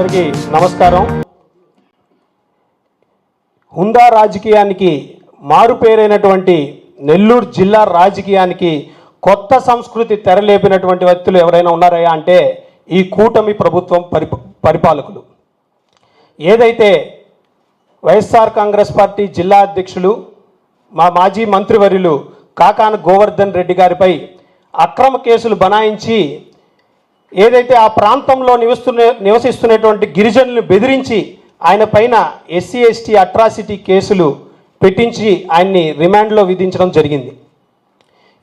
అందరికీ నమస్కారం. హుందా రాజకీయానికి మారుపేరైనటువంటి నెల్లూరు జిల్లా రాజకీయానికి కొత్త సంస్కృతి తెరలేపినటువంటి వ్యక్తులు ఎవరైనా ఉన్నారయా అంటే ఈ కూటమి ప్రభుత్వం పరిప పరిపాలకులు. ఏదైతే వైఎస్ఆర్ కాంగ్రెస్ పార్టీ జిల్లా అధ్యక్షులు మా మాజీ మంత్రివర్యులు కాకాన గోవర్ధన్ రెడ్డి గారిపై అక్రమ కేసులు బనాయించి ఏదైతే ఆ ప్రాంతంలో నివస్తున్న నివసిస్తున్నటువంటి గిరిజనులు బెదిరించి ఆయన పైన ఎస్సీ ఎస్టీ అట్రాసిటీ కేసులు పెట్టించి ఆయన్ని రిమాండ్లో విధించడం జరిగింది.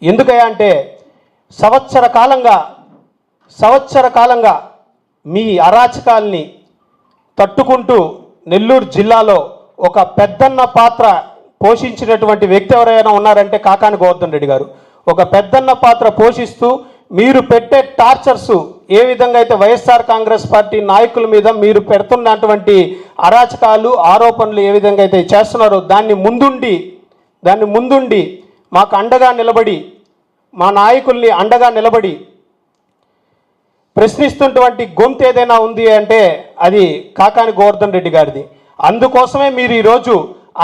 ఎందుకయ్యా అంటే సంవత్సర కాలంగా సంవత్సర కాలంగా మీ అరాచకాల్ని తట్టుకుంటూ నెల్లూరు జిల్లాలో ఒక పెద్దన్న పాత్ర పోషించినటువంటి వ్యక్తి ఎవరైనా ఉన్నారంటే కాకాని గోవర్ధన్ రెడ్డి గారు. ఒక పెద్దన్న పాత్ర పోషిస్తూ మీరు పెట్టే టార్చర్సు ఏ విధంగా అయితే వైఎస్ఆర్ కాంగ్రెస్ పార్టీ నాయకుల మీద మీరు పెడుతున్నటువంటి అరాచకాలు ఆరోపణలు ఏ విధంగా అయితే చేస్తున్నారో దాన్ని ముందుండి దాన్ని ముందుండి మాకు అండగా నిలబడి మా నాయకుల్ని అండగా నిలబడి ప్రశ్నిస్తున్నటువంటి గొంతు ఏదైనా ఉంది అంటే అది కాకాని గోవర్ధన్ రెడ్డి గారిది. అందుకోసమే మీరు ఈరోజు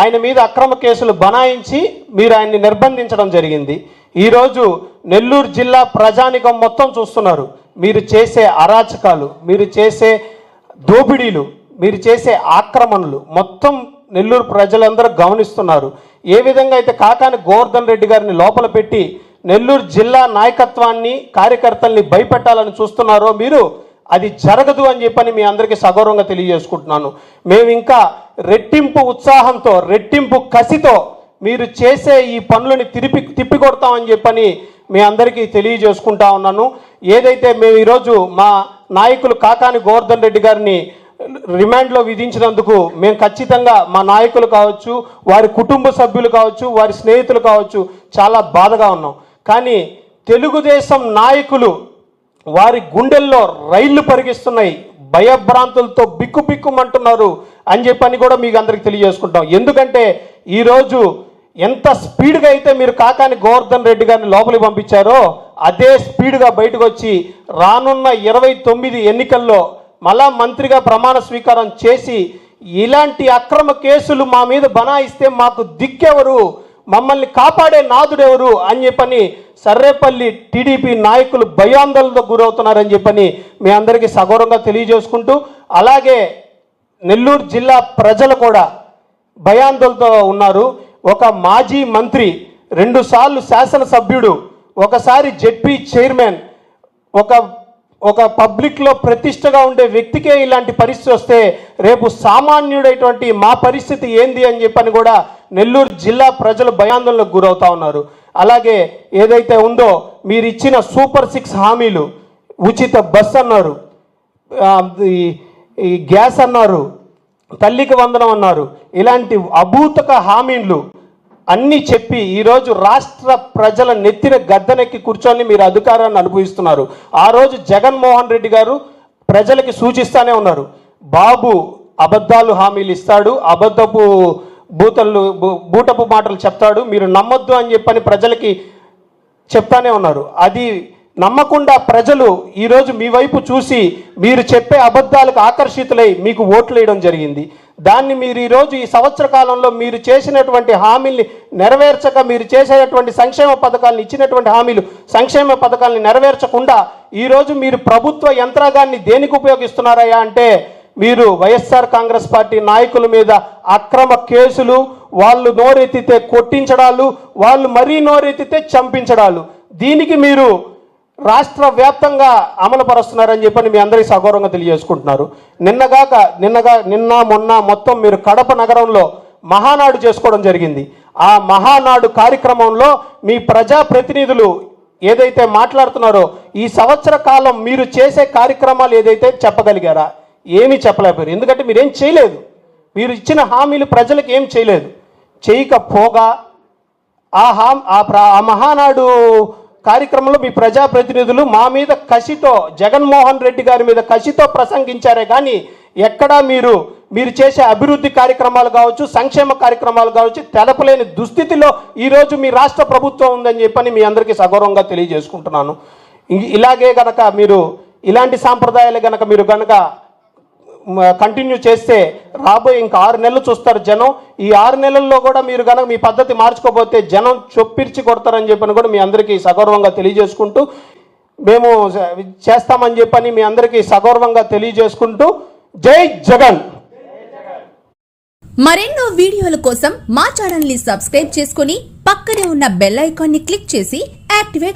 ఆయన మీద అక్రమ కేసులు బనాయించి మీరు ఆయన్ని నిర్బంధించడం జరిగింది. ఈరోజు నెల్లూరు జిల్లా ప్రజానికం మొత్తం చూస్తున్నారు. మీరు చేసే అరాచకాలు మీరు చేసే దోపిడీలు మీరు చేసే ఆక్రమణలు మొత్తం నెల్లూరు ప్రజలందరూ గమనిస్తున్నారు. ఏ విధంగా అయితే కాకాని గోవర్ధన్ రెడ్డి గారిని లోపల పెట్టి నెల్లూరు జిల్లా నాయకత్వాన్ని కార్యకర్తల్ని భయపెట్టాలని చూస్తున్నారో మీరు అది జరగదు అని చెప్పని మీ అందరికీ సగౌరవంగా తెలియజేసుకుంటున్నాను. మేము ఇంకా రెట్టింపు ఉత్సాహంతో రెట్టింపు కసితో మీరు చేసే ఈ పనులని తిరిపి తిప్పికొడతామని చెప్పని మీ అందరికీ తెలియజేసుకుంటా ఉన్నాను. ఏదైతే మేము ఈరోజు మా నాయకులు కాకాని గోవర్ధన్ రెడ్డి గారిని రిమాండ్లో విధించినందుకు మేము ఖచ్చితంగా మా నాయకులు కావచ్చు వారి కుటుంబ సభ్యులు కావచ్చు వారి స్నేహితులు కావచ్చు చాలా బాధగా ఉన్నాం. కానీ తెలుగుదేశం నాయకులు వారి గుండెల్లో రైళ్ళు పరిగిస్తున్నాయి భయభ్రాంతులతో బిక్కు బిక్కుమంటున్నారు. అని చెప్పని కూడా మీకు అందరికి తెలియజేసుకుంటాం. ఎందుకంటే ఈరోజు ఎంత స్పీడ్గా అయితే మీరు కాకాని గోవర్ధన్ రెడ్డి గారిని లోపలికి పంపించారో అదే స్పీడ్గా బయటకు వచ్చి రానున్న ఇరవై తొమ్మిది ఎన్నికల్లో మళ్ళా మంత్రిగా ప్రమాణ స్వీకారం చేసి ఇలాంటి అక్రమ కేసులు మా మీద బనాయిస్తే మాకు దిక్కెవరు మమ్మల్ని కాపాడే నాదుడెవరు అని చెప్పని సర్రేపల్లి టీడీపీ నాయకులు భయాందోళనతో గురవుతున్నారని చెప్పని మీ అందరికీ సగౌరవంగా తెలియజేసుకుంటూ అలాగే నెల్లూరు జిల్లా ప్రజలు కూడా భయాందోళనతో ఉన్నారు. ఒక మాజీ మంత్రి రెండుసార్లు శాసనసభ్యుడు ఒకసారి జెడ్పీ చైర్మన్ ఒక ఒక పబ్లిక్లో ప్రతిష్టగా ఉండే వ్యక్తికే ఇలాంటి పరిస్థితి వస్తే రేపు సామాన్యుడైనటువంటి మా పరిస్థితి ఏంది అని చెప్పని కూడా నెల్లూరు జిల్లా ప్రజలు భయాందోళనకు గురవుతా ఉన్నారు. అలాగే ఏదైతే ఉందో మీరు ఇచ్చిన సూపర్ సిక్స్ హామీలు ఉచిత బస్ అన్నారు. ఈ- గ్యాస్ అన్నారు తల్లికి వందనం అన్నారు. ఇలాంటి అభూతక హామీలు అన్నీ చెప్పి ఈరోజు రాష్ట్ర ప్రజల నెత్తిన గద్దెనెక్కి కూర్చొని మీరు అధికారాన్ని అనుభవిస్తున్నారు. ఆ రోజు జగన్మోహన్ రెడ్డి గారు ప్రజలకి సూచిస్తానే ఉన్నారు. బాబు అబద్ధాలు హామీలు ఇస్తాడు అబద్ధపు బూతలు బూటపు మాటలు చెప్తాడు మీరు నమ్మొద్దు అని చెప్పని ప్రజలకి చెప్తానే ఉన్నారు. అది నమ్మకుండా ప్రజలు ఈరోజు మీ వైపు చూసి మీరు చెప్పే అబద్ధాలకు ఆకర్షితులై మీకు ఓట్లు వేయడం జరిగింది. దాన్ని మీరు ఈరోజు ఈ సంవత్సర కాలంలో మీరు చేసినటువంటి హామీల్ని నెరవేర్చక మీరు చేసేటువంటి సంక్షేమ పథకాలను ఇచ్చినటువంటి హామీలు సంక్షేమ పథకాలను నెరవేర్చకుండా ఈరోజు మీరు ప్రభుత్వ యంత్రాంగాన్ని దేనికి ఉపయోగిస్తున్నారయ్యా అంటే మీరు వైఎస్ఆర్ కాంగ్రెస్ పార్టీ నాయకుల మీద అక్రమ కేసులు వాళ్ళు నోరెత్తితే కొట్టించడాలు వాళ్ళు మరీ నోరెత్తితే చంపించడాలు. దీనికి మీరు రాష్ట్ర వ్యాప్తంగా అమలుపరుస్తున్నారని చెప్పని మీ అందరికీ సగౌరవంగా తెలియజేసుకుంటున్నారు. నిన్నగాక నిన్నగా నిన్న మొన్న మొత్తం మీరు కడప నగరంలో మహానాడు చేసుకోవడం జరిగింది. ఆ మహానాడు కార్యక్రమంలో మీ ప్రజాప్రతినిధులు ఏదైతే మాట్లాడుతున్నారో ఈ సంవత్సర కాలం మీరు చేసే కార్యక్రమాలు ఏదైతే చెప్పగలిగారా? ఏమీ చెప్పలేకపోయారు. ఎందుకంటే మీరేం చేయలేదు. మీరు ఇచ్చిన హామీలు ప్రజలకు ఏం చేయలేదు. చేయకపోగా ఆ హామ్ ఆ ఆ మహానాడు కార్యక్రమంలో మీ ప్రజాప్రతినిధులు మా మీద కసితో జగన్మోహన్ రెడ్డి గారి మీద కసితో ప్రసంగించారే. కానీ ఎక్కడా మీరు మీరు చేసే అభివృద్ధి కార్యక్రమాలు కావచ్చు సంక్షేమ కార్యక్రమాలు కావచ్చు తెలపలేని దుస్థితిలో ఈరోజు మీ రాష్ట్ర ప్రభుత్వం ఉందని చెప్పని మీ అందరికీ సగౌరవంగా తెలియజేసుకుంటున్నాను. ఇలాగే గనక మీరు ఇలాంటి సాంప్రదాయాలు గనక మీరు గనక కంటిన్యూ చేస్తే రాబోయే ఇంకా ఆరు నెలలు చూస్తారు జనం. ఈ ఆరు నెలల్లో కూడా మీరు కనుక మీ పద్ధతి మార్చుకోకపోతే జనం చొప్పిర్చి కొడతారని చెప్పని కూడా మీ అందరికీ సగౌరవంగా తెలియజేసుకుంటూ మేము చేస్తామని చెప్పని మీ అందరికీ సగౌరవంగా తెలియజేసుకుంటూ జై జగన్! మరెన్నో వీడియోల కోసం మా ఛానల్ని సబ్స్క్రైబ్ చేసుకుని పక్కనే ఉన్న బెల్ ఐకాన్ని క్లిక్ చేసి యాక్టివేట్